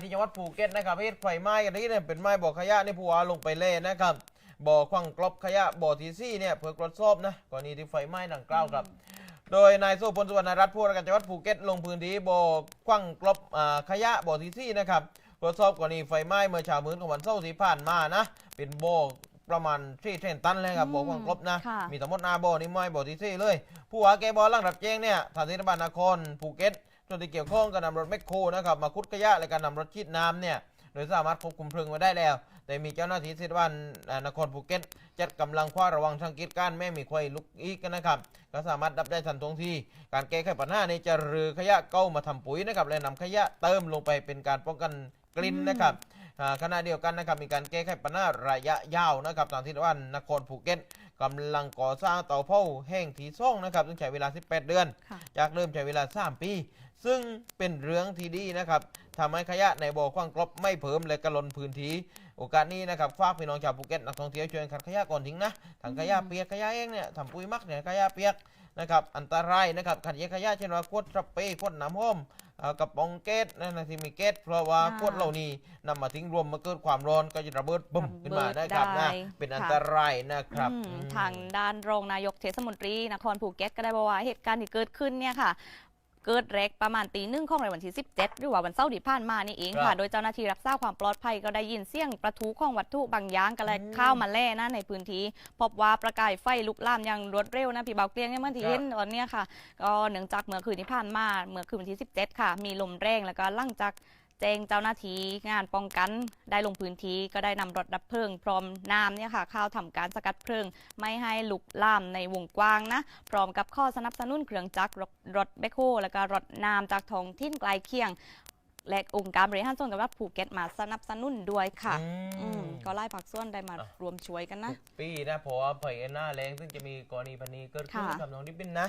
ที่จังหวัดภูเก็ตนะครับเหตุไฟไหม้กันที่เนี่ยเป็นไหม้บ่อขยะในผัวลงไปเล่นะครับบ่อขวางกลบขยะบ่อที่ซี่เนี่ยเพื่อกรดสอบนะกรณีที่ไฟไหม้ดังกล่าวครับ โดยนายโซพลสุวรรณรัตน์ผู้ว่าราชการจังหวัดภูเก็ตลงพื้นที่บ่อขวางกลบอ่าขยะบ่อที่ซี่นะครับตรวจสอบกรณีไฟไหม้เมื่อเช้ามื้อของวันเสาร์ที่ผ่านมานะ เป็นบ่อประมาณที่เทนตันเลยครับบ่อขวางกลบนะค่ะมีทั้งหมดนาบ่อนี่ไม่บ่อที่ซี่เลย ผู้ว่าแกบอลหลังรับแจ้งเนี่ยทางเทศบาลนครภูเก็ต ส่วนที่เกี่ยวข้องกับนำรถแมคโครนะครับมาคุดขยะและการนำรถฉีดน้ำเนี่ยโดยสามารถควบคุมเพลิงไว้ได้แล้ว แต่มีเจ้าหน้าที่เทศบาลนครภูเก็ตจัดกำลังคว้าระวังทางกิจการแม่มีควายลุกอีกนะครับ ก็สามารถดับได้ทันท่วงทีการแก้ไขปัญหานี้จะรือขยะเก่ามาทำปุ๋ยนะครับและนำขยะเติมลงไปเป็นการป้องกันกลิ่นนะครับขณะเดียวกันนะครับมีการแก้ไขปัญหาระยะยาวนะครับทางที่ว่านนครภูเก็ต กำลังก่อสร้างเตาเผาแห้งที่ซ่องนะครับซึ่งใช้เวลา 18 เดือนค่ะจากเริ่มใช้เวลา 3 ปี ซึ่งเป็นเรื่องที่ดีนะครับทำให้ขยะในบ่อขว้างกลบไม่เพิ่มและกระลนพื้นที่โอกาสนี้นะครับฝากพี่น้องชาวภูเก็ตนักท่องเที่ยวช่วยกันขัดขยะก่อนทิ้งนะถังขยะเปียกขยะเองเนี่ยทำปุ๋ยหมักเนี่ยขยะเปียกนะครับอันตรายนะครับขัดแยกขยะเช่นว่าขวดสเปรย์ขวดน้ำหอมเอ่อ กระป๋องแก๊สนั่นนะที่มีแก๊สเพราะว่าอ่าขวดเหล่านี้นำมาทิ้งรวมมาเกิดความร้อนก็จะระเบิดบึ้มขึ้นมานะครับได้นะเป็นอันตรายนะครับอืมอืมทางด้านรองนายกเทศมนตรีนครภูเก็ตก็ได้บอกว่าเหตุการณ์ที่เกิดขึ้นเนี่ยค่ะ เกิดแรกประมาณตีหนึ่งของในวันที่ 17 หรือว่าวันเสาร์ที่ผ่านมานี่เองครัค่ะบโดยเจ้าหน้าที่รักษาความปลอดภัยก็ได้ยินเสียงประทุของวัตถุบางอย่างก็เลยอืมเข้ามาแล่นะในพื้นที่ พบว่าประกายไฟลุกลามอย่างรวดเร็วนะพี่เบาเกลียงเนี่ยเมื่อที่ครับเห็นตอนเนี้ยค่ะ ก็เนื่องจากเมื่อคืนที่ผ่านมาเมื่อคืนวันที่ 17 ค่ะ มีลมแรงแล้วก็หลั่งจาก แจ้งเจ้าหน้าที่งานป้องกันได้ลงพื้นที่ก็ได้นำรถดับเพลิง พร้อมน้ำเนี่ยค่ะเข้าทำการสกัดเพลิง ไม่ให้ลุกลามในวงกว้างนะ พร้อมกับข้อสนับสนุนเครื่องจักรรถรถแบคโฮแล้วก็รถน้ำจากท้องถิ่นใกล้เคียง และองค์การบริหารส่วนจังหวัดภูเก็ตมาสนับสนุนด้วยค่ะอือืมมก็ไล่ผักส่วนได้มาอะรวมช่วยกันนะทุกปีนะเพราะว่าเผยหน้าแรงซึ่งจะมีกรณีพันนี้เกิดขึ้นค่ะกับน้องดิบบินนะ